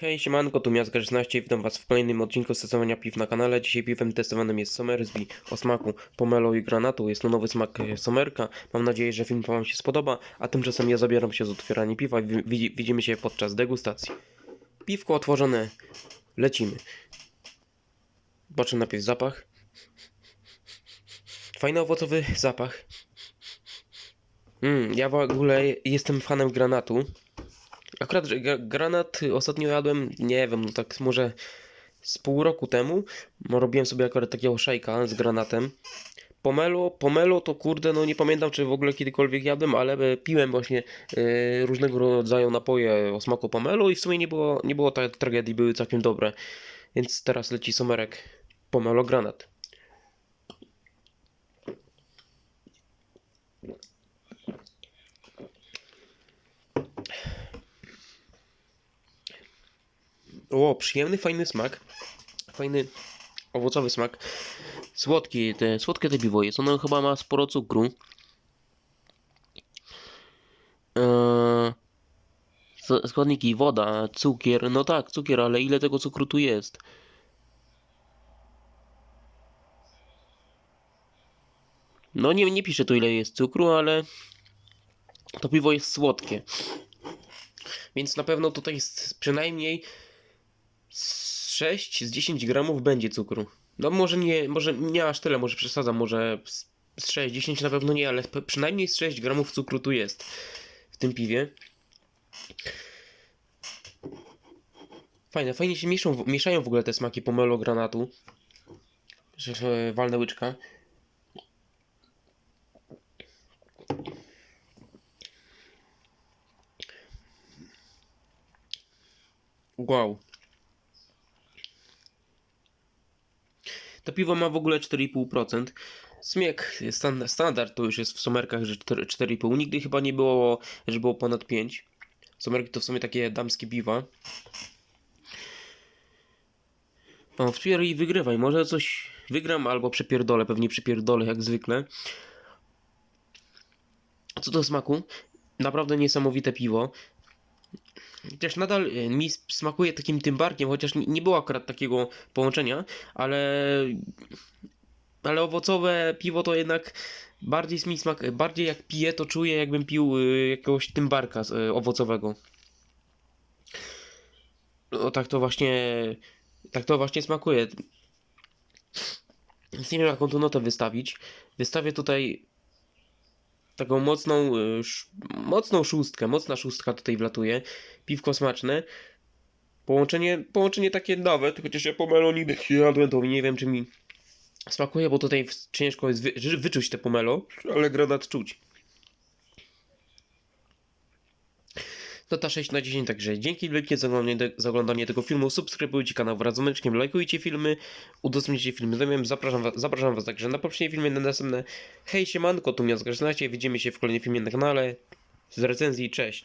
Hej, siemanko, tu Miazga 16, witam was w kolejnym odcinku stosowania piw na kanale. Dzisiaj piwem testowanym jest Somersby o smaku pomelo i granatu. Jest to nowy smak e, Somerka. Mam nadzieję, że film wam się spodoba, a tymczasem ja zabieram się z otwierania piwa widzimy się podczas degustacji. Piwko otworzone, lecimy. Zobaczę najpierw zapach. Fajny owocowy zapach. Mm, ja w ogóle jestem fanem granatu. Akurat że gra- granat ostatnio jadłem, nie wiem, no tak może z pół roku temu. Robiłem sobie akurat takiego szejka z granatem. Pomelo, pomelo to kurde, no nie pamiętam czy w ogóle kiedykolwiek jadłem, ale e, piłem właśnie e, różnego rodzaju napoje o smaku pomelo i w sumie nie było, nie było tak tragedii, były całkiem dobre. Więc teraz leci somerek pomelo granat. O, przyjemny, fajny smak. Fajny, owocowy smak. Słodki, te, słodkie te piwo jest. Ono chyba ma sporo cukru. Eee, składniki, woda, cukier. No tak, cukier, ale ile tego cukru tu jest? No nie, nie pisze tu ile jest cukru, ale to piwo jest słodkie. Więc na pewno tutaj jest przynajmniej 6 z 10 gramów będzie cukru. No może nie, może nie aż tyle, może przesadzam, może z z 6, 10 na pewno nie, ale przynajmniej z 6 gramów cukru tu jest w tym piwie. Fajne, fajnie się mieszą, mieszają w ogóle te smaki pomelo granatu. Walnę łyczka. Wow. To piwo ma w ogóle 4,5%. Smiek, stan, standard to już jest w somerkach, że 4 4,5. Nigdy chyba nie było, że było ponad 5. Somerki to w sumie takie damskie piwa. O, wczoraj i wygrywaj. Może coś wygram albo przepierdolę. Pewnie przepierdolę jak zwykle. Co do smaku? Naprawdę niesamowite piwo. Chociaż nadal e, mi smakuje takim tym barkiem, chociaż nie- było akurat takiego połączenia, ale ale owocowe piwo to jednak bardziej mi smak, bardziej jak piję, to czuję jakbym pił y, jakiegoś tymbarka z- y, owocowego. No tak to właśnie tak to właśnie smakuje. Nie wiem jaką tu notę wystawić. Wystawię tutaj taką mocną, sz- mocną szóstkę, mocna szóstka tutaj wlatuje. Piwko smaczne. Połączenie, połączenie takie nawet, chociaż ja pomelo nigdy nie jadłem, to nie wiem czy mi smakuje, bo tutaj ciężko jest wy, wyczuć te pomelo, ale granat czuć. To ta 6 na 10, także dzięki wielkie za oglądanie, za oglądanie tego filmu. Subskrybujcie kanał wraz z dzwoneczkiem, lajkujcie filmy, udostępniajcie filmy znajomym. Zapraszam was, zapraszam was także na poprzednie filmy, na następne. Hej, siemanko, tu Miazga 16, widzimy się w kolejnym filmie na kanale z recenzji, cześć.